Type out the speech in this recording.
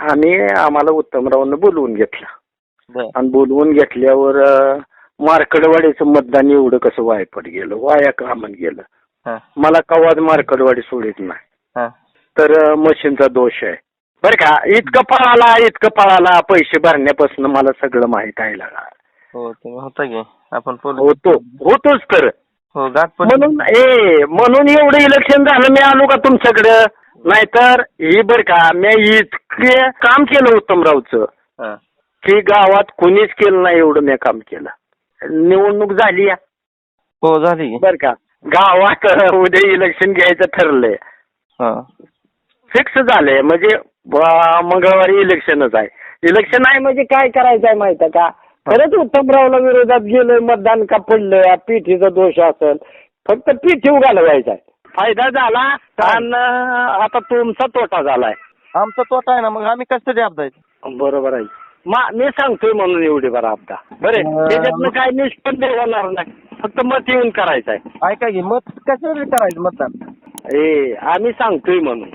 आम्ही आम्हाला उत्तमरावनं बोलवून घेतलं. आणि बोलवून घेतल्यावर मार्कडवाडीचं मतदान एवढं कसं वायपट गेलं वाया कामन गेलं. मला कवाच मार्कडवाडी सोडित नाही. तर मशीनचा दोष आहे. बरं का इतकं पळाला इतकं पळाला पैसे भरण्यापासून मला सगळं माहीत आहे लागा हो आपण होतो होतोच तर. हो म्हणून ए म्हणून एवढं इलेक्शन झालं मी आलो का तुमच्याकडं? नाहीतर ही बरं का मी इतके काम केलं उत्तमरावचं हा. की गावात कोणीच केलं नाही एवढं मी काम केलं. निवडणूक झाली या. हो झाली. की बर का गावात उद्या इलेक्शन घ्यायचं ठरलंय. हा. फिक्स झालंय म्हणजे ब- मंगळवारी इलेक्शनच आहे. इलेक्शन आहे म्हणजे काय करायचं आहे माहिती आहे का? खरंच उत्तमरावला विरोधात गेलं मतदान का पडलं पीठीचा दोष असेल. फक्त पीठी घालवायचा आहे फायदा झाला आणि आता तुमचा तोटा झालाय. आमचा तोटा आहे ना मग आम्ही कशासाठी अपदायचं बरोबर आहे. मा मी सांगतोय म्हणून एवढी बरं आपदा. बरे अं, त्याच्यातनं काय निष्पन्न होणार नाही. फक्त मत येऊन करायचं आहे ऐका की मत कशासाठी करायचं मतदान? ए आम्ही सांगतोय म्हणून.